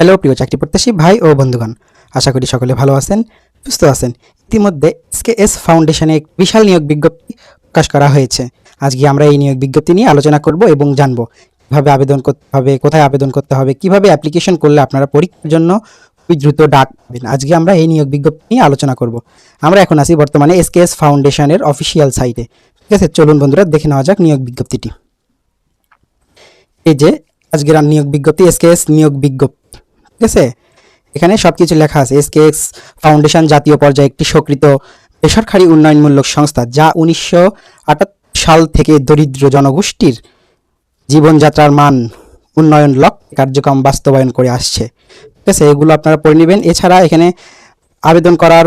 Hello, প্রিয় চাকরি প্রত্যাশী ভাই ও বন্ধুগণ। আশা করি সকলে ভালো আছেন, সুস্থ আছেন। ইতিমধ্যে এসকে এস ফাউন্ডেশনে এক বিশাল নিয়োগ বিজ্ঞপ্তি প্রকাশ করা হয়েছে। আজকে আমরা এই নিয়োগ বিজ্ঞপ্তি নিয়ে আলোচনা করব এবং জানব কীভাবে আবেদন করতে হবে কোথায় আবেদন করতে হবে, কীভাবে অ্যাপ্লিকেশন করলে আপনারা পরীক্ষার জন্য খুবই দ্রুত ডাক পাবেন। আজকে আমরা এই নিয়োগ বিজ্ঞপ্তি নিয়ে আলোচনা করব। আমরা এখন আছি বর্তমানে এসকে এস ফাউন্ডেশনের অফিসিয়াল সাইটে ঠিক আছে, চলুন বন্ধুরা, দেখে নেওয়া যাক নিয়োগ বিজ্ঞপ্তিটি। এই যে, আজকের নিয়োগ বিজ্ঞপ্তি এসকেএস নিয়োগ বিজ্ঞপ্তি। ঠিক আছে? এখানে সব কিছু লেখা আছে এসকেএস ফাউন্ডেশন জাতীয় পর্যায়ে একটি স্বীকৃত বেসরকারি উন্নয়নমূলক সংস্থা, যা উনিশশো আটাত্তর সাল থেকে দরিদ্র জনগোষ্ঠীর জীবনযাত্রার মান, উন্নয়ন লক্ষ্যে কার্যক্রম বাস্তবায়ন করে আসছে। ঠিক আছে? এগুলো আপনারা পড়ে নেবেন। এছাড়া এখানে আবেদন করার,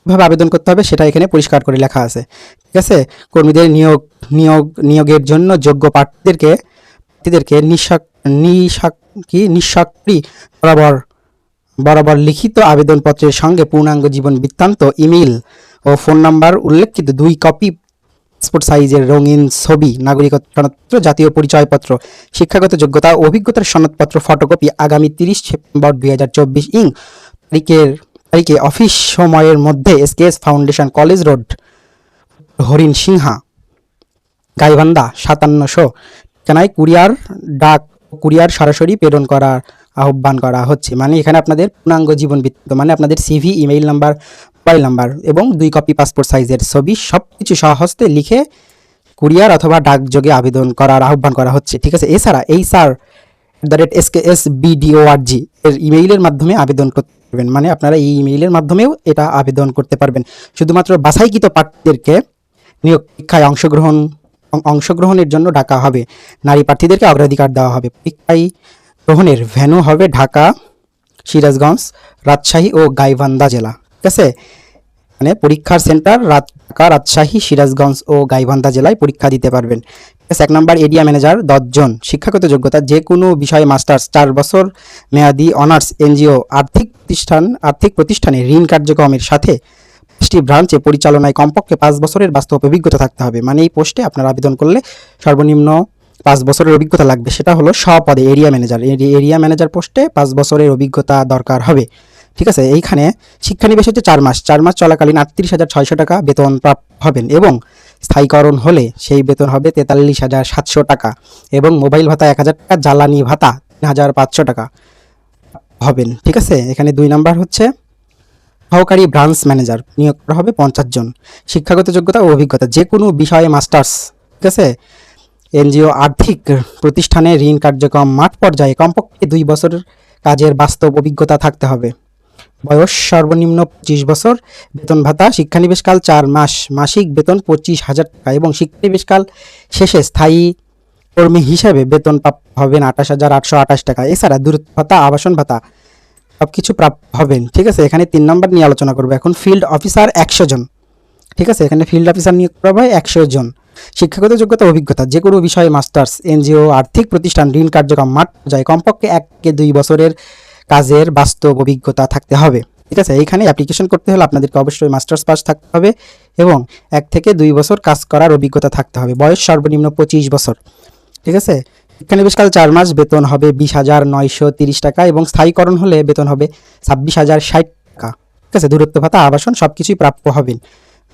কীভাবে আবেদন করতে হবে সেটা এখানে পরিষ্কার করে লেখা আছে। ঠিক আছে? কর্মীদের নিয়োগ নিয়োগ, নিয়োগের জন্য যোগ্য প্রার্থীদেরকে প্রার্থীদেরকে নিঃসাক নিঃসাক কি? নিঃস্বাক্ষী বরাবর বরাবর লিখিত আবেদনপত্রের সঙ্গে পূর্ণাঙ্গ জীবন বৃত্তান্ত, ইমেইল ও ফোন নাম্বার উল্লেখিত দুই কপি, পাসপোর্ট সাইজের রঙিন ছবি, নাগরিকত্ব জাতীয় পরিচয়পত্র, শিক্ষাগত যোগ্যতা ও অভিজ্ঞতার সনদপত্র, ফটোকপি আগামী তিরিশ সেপ্টেম্বর দুই হাজার চব্বিশ ইং, তারিখের, তারিখে অফিস সময়ের মধ্যে এসকেএস ফাউন্ডেশন কলেজ রোড, হরিণ সিংহা, গাইবান্ধা সাতান্নশো, ঠিকানায় কুরিয়ার ডাক কুরিয়ার সরাসরি প্রেরণ করার আহ্বান করা হচ্ছে। মানে এখানে আপনাদের পূর্ণাঙ্গ জীবন বৃত্তান্ত মানে আপনাদের CV email number mobile number এবং দুই কপি পাসপোর্ট সাইজের ছবি সব কিছু সহস্তে লিখে কুরিয়ার অথবা ডাকযোগে আবেদন করার, আহ্বান করা হচ্ছে। ঠিক আছে? এছাড়া এই sir the rate S K S বিডিওআরজি এর ইমেইলের মাধ্যমে আবেদন করতে পারবেন। মানে আপনারা এই ইমেইলের মাধ্যমেও এটা আবেদন করতে পারবেন। শুধুমাত্র বাছাইকৃত প্রার্থীদেরকে নিয়োগ পরীক্ষায় অংশগ্রহণ অংশগ্রহণের জন্য ডাকা হবে। নারী প্রার্থীদেরকে অগ্রাধিকার দেওয়া হবে। পরীক্ষায় গ্রহণের ভ্যানু হবে ঢাকা সিরাজগঞ্জ রাজশাহী ও গাইবান্ধা জেলা। ঠিক আছে? মানে পরীক্ষার সেন্টার ঢাকা রাজশাহী সিরাজগঞ্জ ও গাইবান্ধা জেলায় পরীক্ষা দিতে পারবেন। ঠিক আছে, এক নম্বর এরিয়া ম্যানেজার দশজন। শিক্ষাগত যোগ্যতা যে কোনো বিষয়ে মাস্টার্স চার বছর মেয়াদি অনার্স এনজিও আর্থিক প্রতিষ্ঠান আর্থিক প্রতিষ্ঠানে ঋণ কার্যক্রমের সাথে পাঁচটি ব্রাঞ্চে পরিচালনায় কমপক্ষে পাঁচ বছরের বাস্তব অভিজ্ঞতা থাকতে হবে। মানে এই পোস্টে আপনারা আবেদন করলে সর্বনিম্ন পাঁচ বছরের অভিজ্ঞতা লাগবে। সেটা হলো সপদে এরিয়া ম্যানেজার এরিয়া ম্যানেজার পোস্টে পাঁচ বছরের অভিজ্ঞতা দরকার হবে। ঠিক আছে? এইখানে শিক্ষানিবেশ হচ্ছে চার মাস। চার মাস চলাকালীন আটত্রিশ হাজার ছয়শো টাকা বেতন প্রাপ্ত হবেন এবং স্থায়ীকরণ হলে সেই বেতন হবে তেতাল্লিশ হাজার সাতশো টাকা এবং মোবাইল ভাতা এক হাজার টাকা, জ্বালানি ভাতা তিন হাজার পাঁচশো টাকা হবেন ঠিক আছে? এখানে দুই নাম্বার হচ্ছে সহকারী ব্রাঞ্চ ম্যানেজার নিয়োগ করা হবে পঞ্চাশ জন। শিক্ষাগত যোগ্যতা ও অভিজ্ঞতা, যে কোনো বিষয়ে মাস্টার্স, ঠিক আছে? এনজিও আর্থিক প্রতিষ্ঠানে ঋণ কার্যক্রম মাঠ পর্যায়ে কমপক্ষে দুই বছরের কাজের বাস্তব অভিজ্ঞতা থাকতে হবে। বয়স সর্বনিম্ন পঁচিশ বছর, বেতন ভাতা, শিক্ষানিবেশকাল চার মাস, মাসিক বেতন পঁচিশ হাজার টাকা এবং শিক্ষানিবেশকাল শেষে স্থায়ী কর্মী হিসাবে বেতন প্রাপ্ত হবেন আঠাশ হাজার আটশো আঠাশ টাকা। এছাড়া দূরত্ব ভাতা, আবাসন ভাতা সব কিছু হবেন, ঠিক আছে? এখানে তিন নম্বর নিয়ে আলোচনা করব। এখন ফিল্ড অফিসার একশো জন, ঠিক আছে? এখানে ফিল্ড অফিসার নিয়োগ করা হয় একশো জন। শিক্ষাগত যোগ্যতা, অভিজ্ঞতা, যে কোনো বিষয়ে মাস্টার্স এনজিও, আর্থিক প্রতিষ্ঠান, ঋণ কার্যক্রম, মাঠ যায় কমপক্ষে এক দুই বছরের কাজের বাস্তব অভিজ্ঞতা থাকতে হবে, ঠিক আছে? এইখানে অ্যাপ্লিকেশন করতে হলে আপনাদেরকে অবশ্যই মাস্টার্স পাস থাকতে হবে এবং এক থেকে দুই বছর কাজ করার অভিজ্ঞতা থাকতে হবে। বয়স সর্বনিম্ন পঁচিশ বছর, ঠিক আছে? শিক্ষানিবেশকাল চার মাস বেতন হবে বিশ হাজার নয়শো তিরিশ টাকা এবং স্থায়ীকরণ হলে বেতন হবে ছাব্বিশ হাজার ষাট টাকা। ঠিক আছে, দূরত্ব ভাতা, আবাসন সব কিছুই প্রাপ্য হবেন।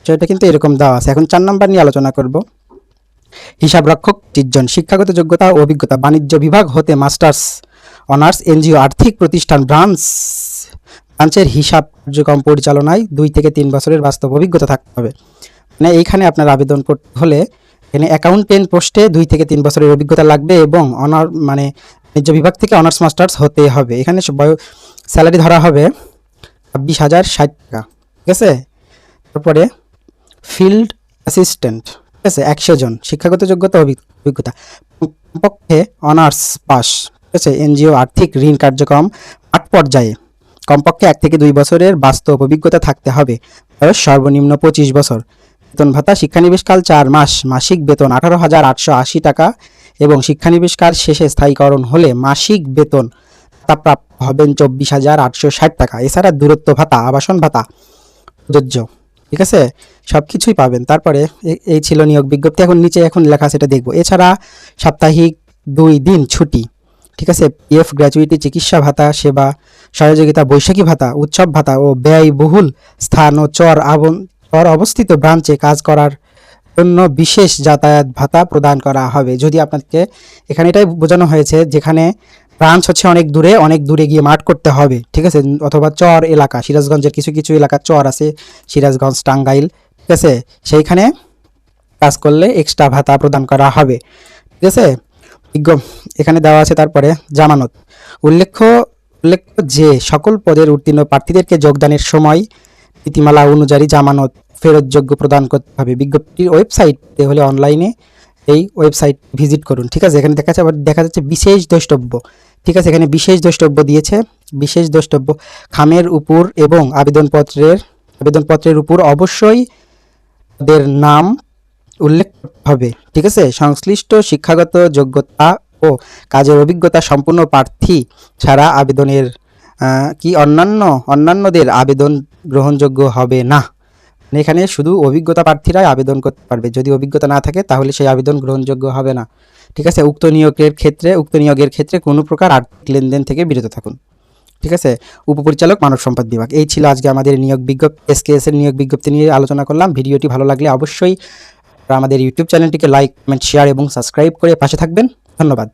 সেটা কিন্তু এরকম দেওয়া আছে। এখন চার নাম্বার নিয়ে আলোচনা করব। হিসাব রক্ষক জন শিক্ষাগত যোগ্যতা ও অভিজ্ঞতা, বাণিজ্য বিভাগ হতে মাস্টার্স, অনার্স, এনজিও, আর্থিক প্রতিষ্ঠান, ব্রাঞ্চ। ব্রাঞ্চের হিসাব কার্যক্রম পরিচালনায় দুই থেকে তিন বছরের বাস্তব অভিজ্ঞতা থাকতে হবে। মানে এইখানে আপনার আবেদন করতে হলে এখানে অ্যাকাউন্টেন্ট পোস্টে দুই থেকে তিন বছরের অভিজ্ঞতা লাগবে এবং অনার মানে বাণিজ্য বিভাগ থেকে অনার্স মাস্টার্স হতে হবে। এখানে স্যালারি ধরা হবে ছাব্বিশ হাজার ষাট টাকা, ঠিক আছে? তারপরে ফিল্ড অ্যাসিস্ট্যান্ট ঠিক আছে? একশো জন, শিক্ষাগত যোগ্যতা, অভি- অভিজ্ঞতা। কমপক্ষে অনার্স পাস ঠিক আছে? এনজিও, আর্থিক ঋণ কার্যক্রম আট পর্যায়ে। কমপক্ষে এক থেকে দুই বছরের বাস্তব অভিজ্ঞতা থাকতে হবে। সর্বনিম্ন পঁচিশ বছর। বেতন ভাতা, শিক্ষানিবেশকাল চার মাস, মাসিক বেতন আঠারো হাজার আটশো আশি টাকা এবং শিক্ষানিবেশকাল শেষে স্থায়ীকরণ হলে মাসিক বেতন ভাতা প্রাপ্ত হবেন চব্বিশ হাজার আটশো ষাট টাকা। এছাড়া দূরত্ব ভাতা, আবাসন ভাতা, প্রযোজ্য। ঠিক আছে? সব কিছুই পাবেন। তারপরে এই ছিল নিয়োগ বিজ্ঞপ্তি। এখন নিচে এখন লেখা সেটা দেখব। এছাড়া সাপ্তাহিক দুই দিন ছুটি। ঠিক আছে? পিএফ, গ্র্যাচুইটি, চিকিৎসা ভাতা, সেবা, সহযোগিতা, বৈশাখী ভাতা, উৎসব ভাতা ও ব্যয়বহুল স্থান ও চর আবন চর অবস্থিত ব্রাঞ্চে কাজ করার জন্য বিশেষ যাতায়াত ভাতা প্রদান করা হবে। যদি আপনাকে এখানে এটাই বোঝানো হয়েছে, যেখানে ব্রাঞ্চ হচ্ছে অনেক দূরে অনেক দূরে গিয়ে মাঠ করতে হবে, ঠিক আছে? অথবা চর এলাকা, সিরাজগঞ্জের কিছু কিছু এলাকা চর আছে, সিরাজগঞ্জ, টাঙ্গাইল, ঠিক আছে? সেইখানে কাজ করলে এক্সট্রা ভাতা প্রদান করা হবে, ঠিক আছে? বিজ্ঞ এখানে দেওয়া আছে তারপরে জামানত। উল্লেখ্য উল্লেখ্য যে সকল পদের উত্তীর্ণ প্রার্থীদেরকে যোগদানের সময় নীতিমালা অনুযায়ী জামানত ফেরতযোগ্য প্রদান করতে হবে। বিজ্ঞপ্তির ওয়েবসাইটে হলে অনলাইনে এই ওয়েবসাইট ভিজিট করুন। ঠিক আছে? এখানে দেখা যাচ্ছে আবার দেখা যাচ্ছে বিশেষ দ্রষ্টব্য। ঠিক আছে? এখানে বিশেষ দ্রষ্টব্য দিয়েছে। বিশেষ দ্রষ্টব্য। খামের উপর এবং আবেদনপত্রের আবেদনপত্রের উপর অবশ্যই তাদের নাম উল্লেখ হবে। ঠিক আছে? সংশ্লিষ্ট শিক্ষাগত যোগ্যতা ও কাজের অভিজ্ঞতা সম্পূর্ণ প্রার্থী ছাড়া আবেদনের কি অন্যান্য, অন্যান্যদের আবেদন গ্রহণযোগ্য হবে না। এখানে শুধু অভিজ্ঞতা প্রার্থীরাই আবেদন করতে পারবে। যদি অভিজ্ঞতা না থাকে, তাহলে সেই আবেদন গ্রহণযোগ্য হবে না। ঠিক আছে? উক্ত নিয়োগের ক্ষেত্রে, উক্ত নিয়োগের ক্ষেত্রে কোনো প্রকার আর্থিক লেনদেন থেকে বিরত থাকুন। ঠিক আছে? উপপরিচালক, মানব সম্পদ বিভাগ। এই ছিল আজকে আমাদের নিয়োগ বিজ্ঞপ্তি, এসকেএস এর নিয়োগ বিজ্ঞপ্তি নিয়ে আলোচনা করলাম। ভিডিওটি ভালো লাগলে অবশ্যই আমাদের ইউটিউব চ্যানেলটিকে লাইক, কমেন্ট, শেয়ার এবং সাবস্ক্রাইব করে পাশে থাকবেন। ধন্যবাদ।